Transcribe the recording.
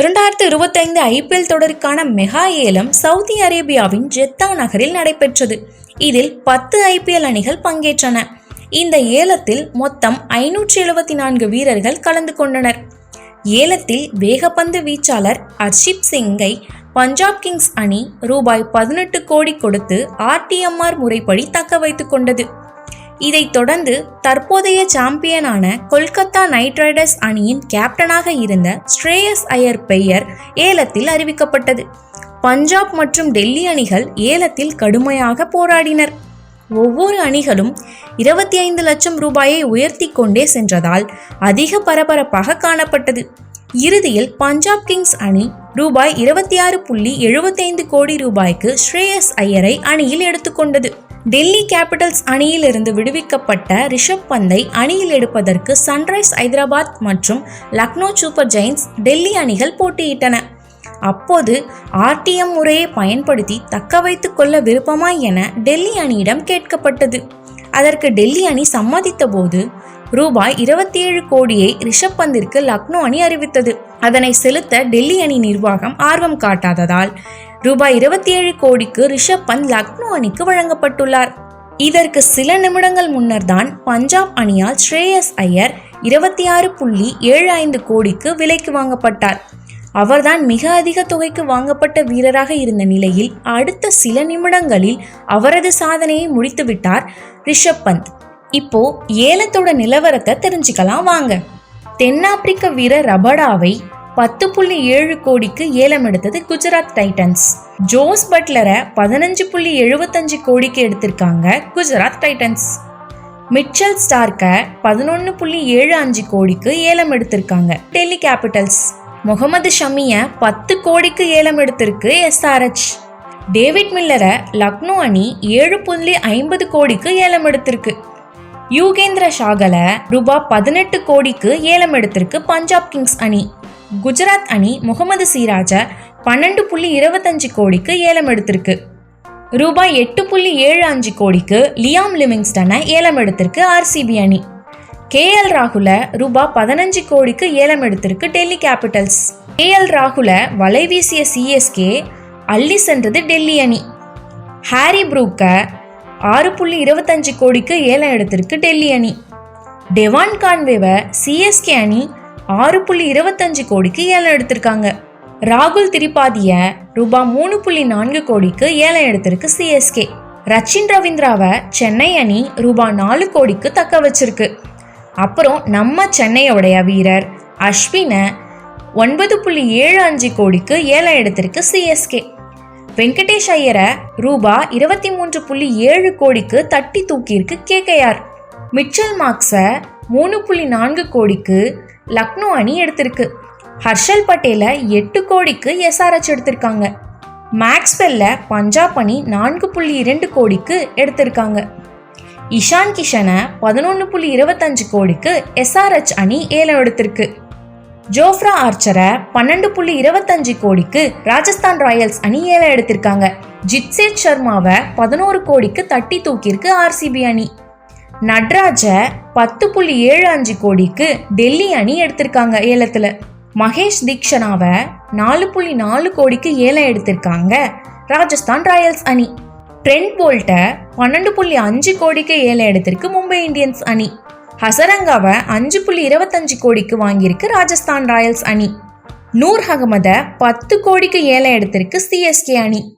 இரண்டாயிரத்து இருபத்தைந்து ஐபிஎல் தொடருக்கான மெகா ஏலம் சவுதி அரேபியாவின் ஜெத்தா நகரில் நடைபெற்றது. இதில் பத்து ஐபிஎல் அணிகள் பங்கேற்றன. இந்த ஏலத்தில் மொத்தம் ஐநூற்றி எழுபத்தி நான்கு வீரர்கள் கலந்து கொண்டனர். ஏலத்தில் வேகப்பந்து வீச்சாளர் அர்ஷிப் சிங்கை பஞ்சாப் கிங்ஸ் அணி ரூபாய் பதினெட்டு கோடி கொடுத்து ஆர்டிஎம்ஆர் முறைப்படி தக்க வைத்துக் கொண்டது. இதைத் தொடர்ந்து தற்போதைய சாம்பியனான கொல்கத்தா நைட் ரைடர்ஸ் அணியின் கேப்டனாக இருந்த ஸ்ரேயஸ் ஐயர் பெயர் ஏலத்தில் அறிவிக்கப்பட்டது. பஞ்சாப் மற்றும் டெல்லி அணிகள் ஏலத்தில் கடுமையாக போராடினர். ஒவ்வொரு அணிகளும் இருபத்தி ஐந்து லட்சம் ரூபாயை உயர்த்தி கொண்டே சென்றதால் அதிக பரபரப்பாக காணப்பட்டது. இறுதியில் பஞ்சாப் கிங்ஸ் அணி ரூபாய் இருபத்தி ஆறு புள்ளி எழுபத்தைந்து கோடி ரூபாய்க்கு ஸ்ரேயஸ் ஐயரை அணியில் எடுத்துக்கொண்டது டெல்லி கேபிட்டல்ஸ் அணியிலிருந்து விடுவிக்கப்பட்ட ரிஷப் பந்தை அணியில் எடுப்பதற்கு சன்ரைஸ் ஐதராபாத் மற்றும் லக்னோ சூப்பர் ஜெயின்ஸ் டெல்லி அணிகள் போட்டியிட்டன. அப்போது ஆர்டிஎம் முறையை பயன்படுத்தி தக்க வைத்து கொள்ள விருப்பமா என டெல்லி அணியிடம் கேட்கப்பட்டது. அதற்கு டெல்லி அணி சம்மதித்த போது ரூபாய் இருபத்தி ஏழு கோடியை ரிஷப் பந்திற்கு லக்னோ அணி அறிவித்தது. அதனை செலுத்த டெல்லி அணி நிர்வாகம் ஆர்வம் காட்டாததால் ரூபாய் இருபத்தி ஏழு கோடிக்கு ரிஷப் பந்த் லக்னோ அணிக்கு வழங்கப்பட்டுள்ளார். இதற்கு சில நிமிடங்கள் முன்னர் தான் பஞ்சாப் அணியால் ஸ்ரேயஸ் ஐயர் இருபத்தி ஆறு புள்ளி ஏழு ஐந்து கோடிக்கு விலைக்கு வாங்கப்பட்டார். அவர்தான் மிக அதிக தொகைக்கு வாங்கப்பட்ட வீரராக இருந்த நிலையில் அடுத்த சில நிமிடங்களில் அவரது சாதனையை முடித்துவிட்டார் ரிஷப் பந்த். இப்போ ஏலத்தோட நிலவரத்தை தெரிஞ்சுக்கலாம் வாங்க. தென்னாப்பிரிக்க வீரர் ரபடாவை பத்து புள்ளி ஏழு கோடிக்கு ஏலம் எடுத்தது குஜராத் டைட்டன்ஸ். ஜோஸ் பட்லரை பதினஞ்சு புள்ளி எழுபத்தஞ்சு கோடிக்கு எடுத்திருக்காங்க குஜராத் டைட்டன்ஸ். மிச்சல் ஸ்டார்க்கை பதினொன்று புள்ளி ஏழு அஞ்சு கோடிக்கு ஏலம் எடுத்திருக்காங்க டெல்லி கேபிட்டல்ஸ். முகமது ஷமியை பத்து கோடிக்கு ஏலம் எடுத்திருக்கு எஸ்ஆர்எச் டேவிட் மில்லரை லக்னோ அணி ஏழு புள்ளி ஐம்பது கோடிக்கு ஏலம் எடுத்திருக்கு. யூகேந்திர ஷாகலை ரூபா பதினெட்டு கோடிக்கு ஏலம் எடுத்திருக்கு பஞ்சாப் கிங்ஸ் அணி. குஜராத் அணி முகமது சீராஜா பன்னெண்டு புள்ளி இருபத்தஞ்சு கோடிக்கு ஏலம் எடுத்திருக்கு. ரூபாய் எட்டு புள்ளி ஏழு அஞ்சு கோடிக்கு லியாம் லிவிங்ஸ்டனை ஏலம் எடுத்திருக்கு ஆர்சிபி அணி. கேஎல் ராகுல ரூபாய் பதினஞ்சு கோடிக்கு ஏலம் எடுத்திருக்கு டெல்லி கேபிட்டல்ஸ். கேஎல் ராகுல வலை வீசிய சிஎஸ்கே அள்ளி சென்றது டெல்லி அணி. ஹாரி ப்ரூக்க ஆறு புள்ளி இருபத்தஞ்சு கோடிக்கு ஏலம் எடுத்திருக்கு டெல்லி அணி. டெவான் கான்வேவை சிஎஸ்கே அணி ஆறு புள்ளி இருபத்தஞ்சு கோடிக்கு ஏலம் எடுத்திருக்காங்க. ராகுல் திரிபாதிய ரூபா மூணு புள்ளி நான்கு கோடிக்கு ஏலம் எடுத்திருக்கு சிஎஸ்கே ரச்சின் ரவீந்திராவை சென்னை அணி ரூபா நாலு கோடிக்கு தக்க வச்சிருக்கு. அப்புறம் நம்ம சென்னையோடைய வீரர் அஸ்வினை ஒன்பது புள்ளி ஏழு அஞ்சு கோடிக்கு ஏலம் எடுத்திருக்கு சிஎஸ்கே வெங்கடேஷ் ஐயரை ரூபா இருபத்தி மூன்று புள்ளி ஏழு கோடிக்கு தட்டி தூக்கியிருக்கு கேகேஆர் மிச்சல் மார்க்ஸை மூணு புள்ளி நான்கு கோடிக்கு லக்னோ அணி எடுத்திருக்கு. ஹர்ஷல் பட்டேலை எட்டு கோடிக்கு எஸ்ஆர்ஹெச் எடுத்திருக்காங்க. மேக்ஸ்வெல்ல பஞ்சாப் அணி நான்கு புள்ளி இரண்டு கோடிக்கு எடுத்திருக்காங்க. இஷான் கிஷனை பதினொன்று புள்ளி இருபத்தஞ்சு கோடிக்கு எஸ்ஆர்ஹெச் அணி ஏலம் எடுத்திருக்கு. ஜோஃப்ரா ஆர்ச்சரை பன்னெண்டு புள்ளி இருபத்தஞ்சு கோடிக்கு ராஜஸ்தான் ராயல்ஸ் அணி ஏலம் எடுத்திருக்காங்க. ஜித்சேத் சர்மாவை பதினோரு கோடிக்கு தட்டி தூக்கியிருக்கு ஆர்சிபி அணி. நட்ராஜை பத்து புள்ளி ஏழு அஞ்சு கோடிக்கு டெல்லி அணி எடுத்திருக்காங்க ஏலத்தில். மகேஷ் தீக்ஷனாவை நாலு புள்ளி நாலு கோடிக்கு ஏலம் எடுத்திருக்காங்க ராஜஸ்தான் ராயல்ஸ் அணி. ட்ரெண்ட் போல்ட்டை பன்னெண்டு புள்ளி அஞ்சு கோடிக்கு ஏலம் எடுத்திருக்கு மும்பை இந்தியன்ஸ் அணி. ஹசரங்காவை அஞ்சு புள்ளி இருபத்தஞ்சு கோடிக்கு வாங்கியிருக்கு ராஜஸ்தான் ராயல்ஸ் அணி. நூர் அகமதை பத்து கோடிக்கு ஏலம் எடுத்திருக்கு சிஎஸ்கே அணி.